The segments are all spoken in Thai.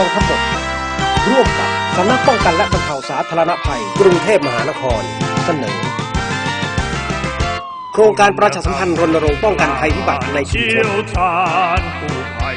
องทัพบก ร่วมกับสำนักป้องกันและบรรเทาสาธารณภัย กรุงเทพมหานครเสนอ โครงการประชาสัมพันธ์รณรงค์ป้องกันภัยพิบัติในชุมชน ชาญผู้ภัย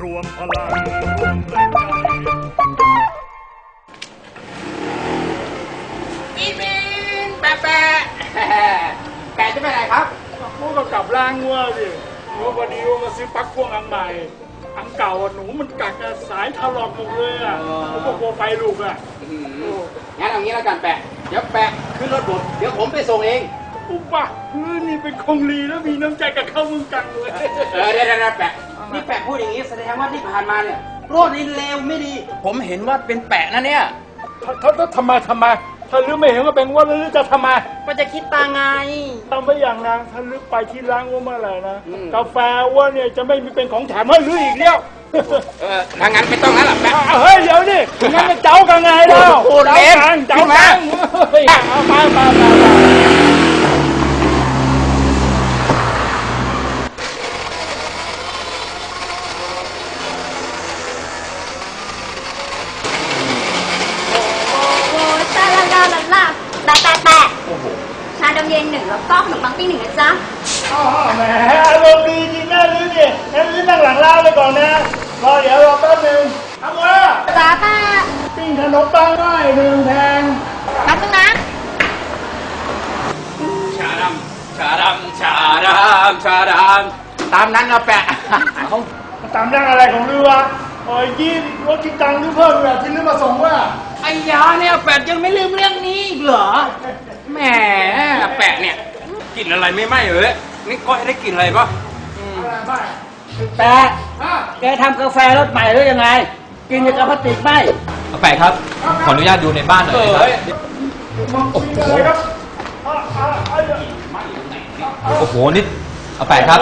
รอีมินแปะแปะแปะจะไปไหนครับ พวกก็กลับล่างงัวสิวันนี้มาซื้อปักพ่วงอันใหม่ อันเก่าอะหนูมันกัดกับสายถลอกหมดเลยอะผมก็กลัวไฟลุกอะงั้นเอางี้แล้วกันแปะ เดี๋ยวแปะขึ้นรถผม เดี๋ยวผมไปส่งเอง ปุ๊บปะเฮ้ยนี่เป็นคงลีแล้วมีน้ำใจกับเข้ามึงจังเลย เออเดี๋ยวเดี๋ยวเดี๋ยวแปะ นี่แปะพูดอย่างนี้แสดงว่าที่ผ่านมาเนี่ยโรดนี่เลวไม่ดี ผมเห็นว่าเป็นแปะนะเนี่ยเขาเขาทำไมทำไม ถ้าลือไม่เห็นว่าเป็นว่าลือจะทำไมก็จะคิดตางไงทำไปอย่างนะถ้าลือไปที่ล้างงัวเมื่อไหร่นะอืม กาแฟว่าเนี่ยจะไม่มีเป็นของแถมให้ลืออีกแล้วเออถ้างั้นไม่ต้องแล้วล่ะแปะเฮ้ยเดี๋ยวนี่งั้นจะเจ้ากันไงแล้วโอ้โหเจ้าเล่นกันเจ้าขึ้นมากันเฮ้ยเอามามามามา โอ้ยตาลาลาลาลา แปะแปะแปะชาดำเย็นหนึ่งแล้วก็ขนมปังปิ้งหนึ่งนะจ๊ะอ๋อแหมอารมณ์ดีจริงนะลือเนี่ยงั้นลือนั่งหลังร้านไปก่อนนะรอเดี๋ยวรอแป๊บนึงทำว่าจ้าป้าปิ้งขนมปังได้หนึ่งแพงแป๊บนึงนะ ชาดำชาดำชาดำชาดำตามนั้นนะแปะเอาตามนั่งอะไรของลือวะโอ้ยยี่รถกินตังค์ลือเพิ่มแบบที่ลือมาส่งว่า ไอ้ยาเนี่ยแปะยังไม่ลืมเรื่องนี้อีกเหรอแหมแปะเนี่ยกลิ่นอะไรไม่ไหม้เลยนี่ก้อยได้กลิ่นอะไรปะแปะแกทำกาแฟรสใหม่หรือยังไง กินกับพลาสติกไหมอาแปะครับ ขออนุญาตดูในบ้านหน่อยนะครับเลยครับอ่าอ่าอ่าโอ้โหนี่ อาแปะครับ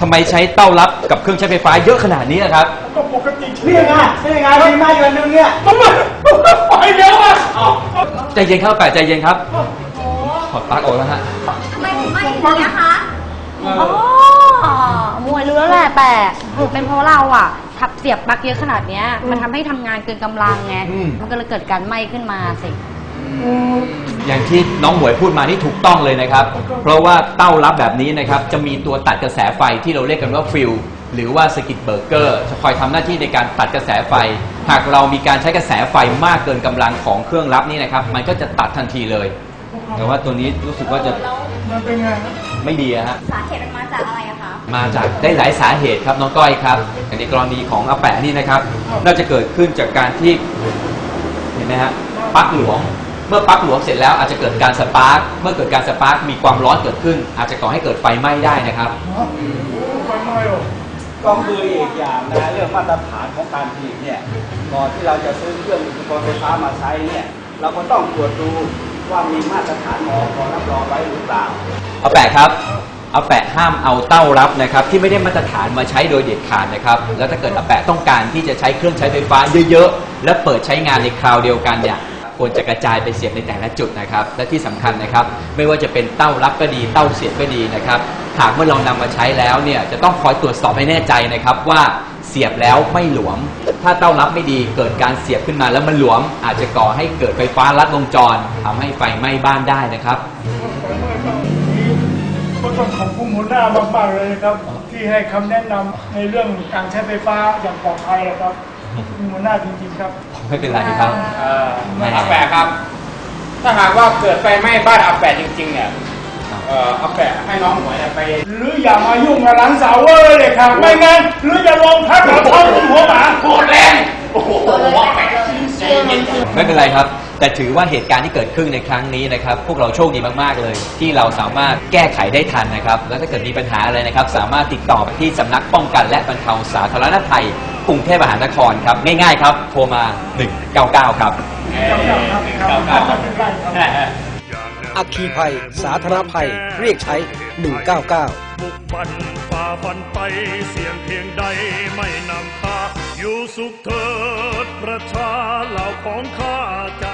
ทำไมใช้เต้ารับกับเครื่องใช้ไฟฟ้าเยอะขนาดนี้อะครับ ก็ปกตินี่ไงนี่ไงมีไหมอยู่อันนึงเนี่ยทำไมไปเดี๋ยวอะใจเย็นครับอาแปะใจเย็นครับถอดปลั๊กออกแล้วฮะทำไมถึงไม่อย่างนี้ยคะอ๋อมวยรู้แล้วแหละแต่เป็นเพราะเราอะทับเสียบปลั๊กเยอะขนาดเนี้ย มันทำให้ทำงานเกินกำลังไง อืม มันก็เลยเกิดการไหม้ขึ้นมาสิ อ ย่างที่น้องหมวยพูดมานี่ถูกต้องเลยนะครับ เพราะว่าเต้ารับแบบนี้นะครับจะมีตัวตัดกระแสไฟที่เราเรียกกันว่าฟิลหรือว่าสกิตเบอร์เกอร์จะคอยทำหน้าที่ในการตัดกระแสไฟ หากเรามีการใช้กระแสไฟมากเกินกำลังของเครื่องรับนี่นะครับ มันก็จะตัดทันทีเลย แต่ว่าตัวนี้รู้สึกว่าจะมันเป็นไงไม่ดีอะฮะสาเหตุมันมาจากอะไรอะคะมาจากได้หลายสาเหตุครับน้องก้อยครับอย่างในกรณีของอาแปะนี่นะครับ น่าจะเกิดขึ้นจากการที่เห็นไหมฮะปลั๊กหลวม เมื่อปลั๊กหลวมเสร็จแล้วอาจจะเกิดการสปาร์กเมื่อเกิดการสปาร์กมีความร้อนเกิดขึ้น อาจจะก่อให้เกิดไฟไหม้ได้นะครับ ไฟไหม้เหรอต้องดูอีกอย่างนะเรื่องมาตรฐานของการผลิตเนี่ยก่อนที่เราจะซื้อเครื่องอุปกรณ์ไฟฟ้ามาใช้เนี่ยเราก็ต้องตรวจดูว่ามีมาตรฐานมอกรับรองไว้หรือเปล่าเอาแปะครับ เอาแปะห้ามเอาเต้ารับนะครับ ที่ไม่ได้มาตรฐานมาใช้โดยเด็ดขาดนะครับ แล้วถ้าเกิดเอาแปะต้องการที่จะใช้เครื่องใช้ไฟฟ้าเยอะๆ และเปิดใช้งานในคราวเดียวกันเนี่ย ควรจะกระจายไปเสียบในแต่ละจุดนะครับ และที่สำคัญนะครับ ไม่ว่าจะเป็นเต้ารับก็ดี เต้าเสียบก็ดีนะครับหากเมื่อเรานำมาใช้แล้วเนี่ยจะต้องคอยตรวจสอบให้แน่ใจนะครับว่าเสียบแล้วไม่หลวม ถ้าเต้ารับไม่ดีเกิดการเสียบขึ้นมาแล้วมันหลวม อาจจะก่อให้เกิดไฟฟ้าลัดวงจรทำให้ไฟไหม้บ้านได้นะครับก็ต้องขอบคุณหัวหน้ามากๆเลยนะครับ ที่ให้คำแนะนำในเรื่องการใช้ไฟฟ้าอย่างปลอดภัยนะครับ หัวหน้าจริงๆครับ ไม่เป็นไรครับ เอออาแปะครับ ถ้าหากว่าเกิดไฟไหม้บ้านอาแปะจริง ๆ เนี่ยเอออาแปะให้น้องหมวยเนี่ยไป หรืออย่ามายุ่งกับหลานสาวเว้ยเลยครับ ไม่งั้นหรือจะลงพักกับเขาถึงหัวหมาโคตรแรง โอ้โหแปะใจเย็นไม่เป็นไรครับ แต่ถือว่าเหตุการณ์ที่เกิดขึ้นในครั้งนี้นะครับพวกเราโชคดีมากๆเลย ที่เราสามารถแก้ไขได้ทันนะครับ แล้วถ้าเกิดมีปัญหาอะไรนะครับ สามารถติดต่อไปที่สำนักป้องกัน และบรรเทาสาธารณภัยกรุงเทพมหานครครับง่ายๆครับโทรมา 199 ครับอัคคีภัย สาธารณภัย เรียกใช้ 199 บุกบันฝ่าฟันไปเสียงเพียงใดไม่นำพาอยู่สุขเถิดประชาเหล่าของข้าจะคุ้มภัย